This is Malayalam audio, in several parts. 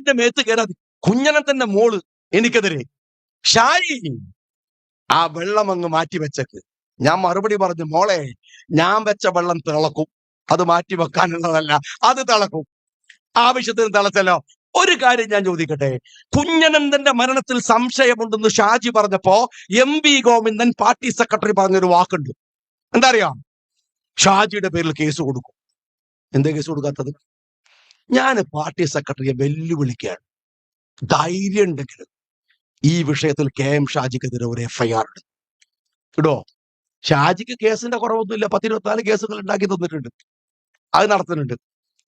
എന്റെ മേത്ത് കയറാതെ തന്നെ മോൾ എനിക്കെതിരെ. ഷായി ആ വെള്ളം അങ്ങ് മാറ്റി വെച്ചക്ക്. ഞാൻ മറുപടി പറഞ്ഞു മോളെ ഞാൻ വെച്ച വെള്ളം തിളക്കും. അത് മാറ്റി വെക്കാനുള്ളതല്ല അത് തിളക്കും. ആവശ്യത്തിന് തിളച്ചല്ലോ. ഒരു കാര്യം ഞാൻ ചോദിക്കട്ടെ? കുഞ്ഞനന്ദന്റെ മരണത്തിൽ സംശയമുണ്ടെന്ന് ഷാജി പറഞ്ഞപ്പോ M V Govindan party secretary പറഞ്ഞൊരു വാക്കുണ്ട്. എന്താ അറിയാം? ഷാജിയുടെ പേരിൽ കേസ് കൊടുക്കും. എന്താ കേസ് കൊടുക്കാത്തത്? ഞാൻ പാർട്ടി സെക്രട്ടറിയെ വെല്ലുവിളിക്കുകയാണ്. ധൈര്യം ഉണ്ടെങ്കിൽ ഈ വിഷയത്തിൽ കെ എം ഷാജിക്കെതിരെ ഒരു എഫ്ഐആർ ഉണ്ട്. ഇടോ ഷാജിക്ക് കേസിന്റെ കുറവൊന്നുമില്ല. പത്തിരുപത്തിനാല് കേസുകൾ ഉണ്ടാക്കി തന്നിട്ടുണ്ട്. അത് നടത്തുന്നുണ്ട്.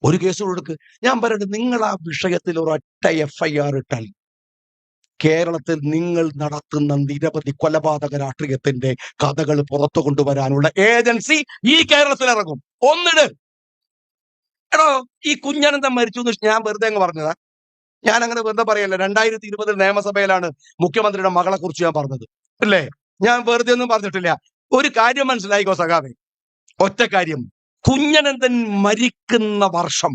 ഒരു കേസ് കൊടുക്ക് ഞാൻ പറയുന്നത് നിങ്ങൾ ആ വിഷയത്തിൽ ഒരൊറ്റ എഫ്ഐആർ ഇട്ടാൽ കേരളത്തിൽ നിങ്ങൾ നടത്തുന്ന നിരവധി കൊലപാതക രാഷ്ട്രീയത്തിന്റെ കഥകൾ പുറത്തു കൊണ്ടുവരാനുള്ള ഏജൻസി ഈ കേരളത്തിൽ ഇറങ്ങും ഒന്നിട്. എടോ ഈ കുഞ്ഞനന്തം മരിച്ചു എന്ന് ഞാൻ വെറുതെ അങ്ങ് പറഞ്ഞതാ. ഞാൻ അങ്ങനെ വെറുതെ പറയല്ല രണ്ടായിരത്തി ഇരുപതിൽ നിയമസഭയിലാണ് മുഖ്യമന്ത്രിയുടെ മകളെ കുറിച്ച് ഞാൻ പറഞ്ഞത്. അല്ലേ? ഞാൻ വെറുതെ ഒന്നും പറഞ്ഞിട്ടില്ല. ഒരു കാര്യം മനസ്സിലായിക്കോ സഖാവെ? ഒറ്റ കാര്യം. കുഞ്ഞനന്തൻ മരിക്കുന്ന വർഷം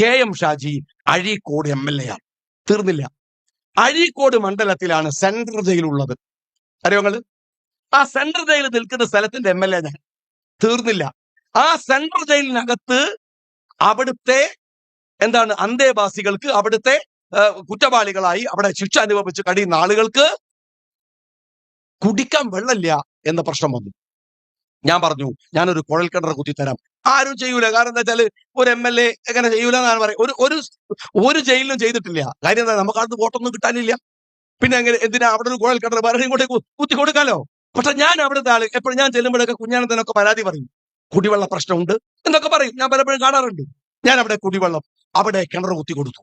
K M Shaji Azhikode M L A ആണ്. തീർന്നില്ല. അഴീക്കോട് മണ്ഡലത്തിലാണ് സെൻട്രൽ ജയിലുള്ളത് അറിയോ നിങ്ങൾ ആ സെൻട്രൽ ജയിൽ നിൽക്കുന്ന സ്ഥലത്തിന്റെ എം എൽ എ ഞാൻ. തീർന്നില്ല. ആ സെൻട്രൽ ജയിലിനകത്ത് അവിടുത്തെ എന്താണ് അന്തേവാസികൾക്ക് അവിടുത്തെ കുറ്റവാളികളായി അവിടെ ശിക്ഷ അനുഭവിച്ച് കഴിയുന്ന ആളുകൾക്ക് കുടിക്കാൻ വെള്ളമില്ല എന്ന പ്രശ്നം വന്നു. ഞാൻ പറഞ്ഞു ഞാനൊരു കുഴൽക്കിണർ കുത്തിത്തരാം. ആരും ചെയ്യൂല. കാരണം എന്താ വെച്ചാൽ ഒരു എം എൽ എ എങ്ങനെ ചെയ്യൂല എന്നാണ് പറയുന്നത് ഒരു ഒരു ഒരു ജയിലിലും ചെയ്തിട്ടില്ല. കാര്യം എന്താ നമുക്ക് അടുത്ത് വോട്ടൊന്നും കിട്ടാനില്ല. പിന്നെ എങ്ങനെ എന്തിനാ അവിടെ ഒരു കുഴൽക്കിണർ വേറെ ഇങ്ങോട്ടേക്ക് കുത്തി കൊടുക്കാലോ? പക്ഷെ ഞാൻ അവിടുത്തെ ആൾ എപ്പോഴും ഞാൻ ചെല്ലുമ്പോഴൊക്കെ കുഞ്ഞാനത്തിനൊക്കെ പരാതി പറയും. കുടിവെള്ള പ്രശ്നമുണ്ട് എന്നൊക്കെ പറയും. ഞാൻ പലപ്പോഴും കാണാറുണ്ട്. ഞാൻ അവിടെ കുടിവെള്ളം അവിടെ കിണർ കുത്തി കൊടുത്തു.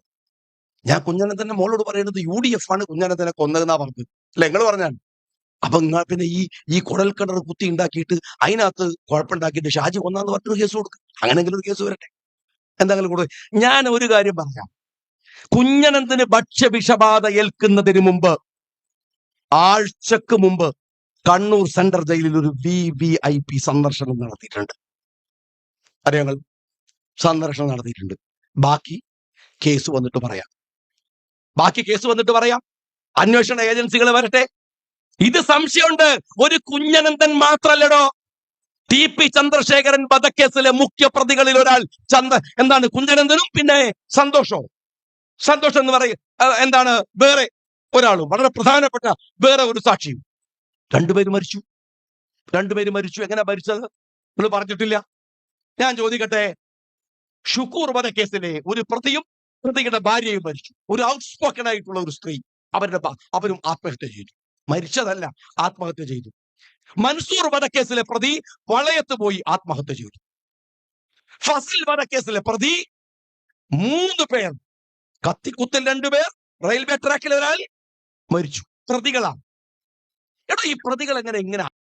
ഞാൻ കുഞ്ഞനന്തന്റെ മോളോട് പറയുന്നത് യു ഡി എഫ് ആണ് കുഞ്ഞനന്തനെ കൊന്നതെന്നാ പറഞ്ഞത്. അല്ല? നിങ്ങൾ പറഞ്ഞാണ് അപ്പൊ നിങ്ങൾ പിന്നെ ഈ ഈ കുടൽ കിണർ കുത്തി ഉണ്ടാക്കിയിട്ട് അതിനകത്ത് കുഴപ്പമുണ്ടാക്കിയിട്ട് ഷാജി കൊന്നാന്ന് പറഞ്ഞൊരു കേസ് കൊടുക്കും. അങ്ങനെങ്കിലും ഒരു കേസ് വരട്ടെ. എന്തെങ്കിലും കൊടുക്കും ഞാൻ ഒരു കാര്യം പറയാം. കുഞ്ഞനന്തന് ഭക്ഷ്യവിഷബാധ ഏൽക്കുന്നതിന് മുമ്പ് ആഴ്ചക്ക് മുമ്പ് കണ്ണൂർ സെൻട്രൽ ജയിലിൽ ഒരു വി വി ഐ പി സന്ദർശനം നടത്തിയിട്ടുണ്ട്. അറിയാങ്ങൾ സന്ദർശനം നടത്തിയിട്ടുണ്ട്. ബാക്കി കേസ് വന്നിട്ട് പറയാം. ബാക്കി കേസ് വന്നിട്ട് പറയാം. അന്വേഷണ ഏജൻസികൾ വരട്ടെ. ഇത് സംശയമുണ്ട്. ഒരു കുഞ്ഞനന്ദൻ മാത്രല്ലടോ. ടി പി ചന്ദ്രശേഖരൻ വധക്കേസിലെ മുഖ്യ പ്രതികളിൽ ഒരാൾ ചന്ദ എന്താണ് കുഞ്ഞനന്ദനും പിന്നെ സന്തോഷവും. സന്തോഷം എന്ന് പറയും എന്താണ് വേറെ ഒരാളും. വളരെ പ്രധാനപ്പെട്ട വേറെ ഒരു സാക്ഷിയും. രണ്ടുപേരും മരിച്ചു. രണ്ടുപേര് മരിച്ചു. എങ്ങനെ മരിച്ചത്? നിങ്ങൾ പറഞ്ഞിട്ടില്ല. ഞാൻ ചോദിക്കട്ടെ? ഷുക്കൂർ വധക്കേസിലെ ഒരു പ്രതിയും പ്രതിയുടെ ഭാര്യയും മരിച്ചു. ഒരു ഔട്ട്സ്പോക്കൺ ആയിട്ടുള്ള ഒരു സ്ത്രീ അവരുടെ അവരും ആത്മഹത്യ ചെയ്തു. മരിച്ചതല്ല ആത്മഹത്യ ചെയ്തു. മൻസൂർ വധക്കേസിലെ പ്രതി വളയത്ത് പോയി ആത്മഹത്യ ചെയ്തു. ഫസിൽ വധക്കേസിലെ പ്രതി മൂന്ന് പേർ കത്തിക്കുത്തിൽ രണ്ടുപേർ റെയിൽവേ ട്രാക്കിൽ ഒരാൾ മരിച്ചു. പ്രതികളാണ്. എടാ ഈ പ്രതികൾ എങ്ങനെ ഇങ്ങനെ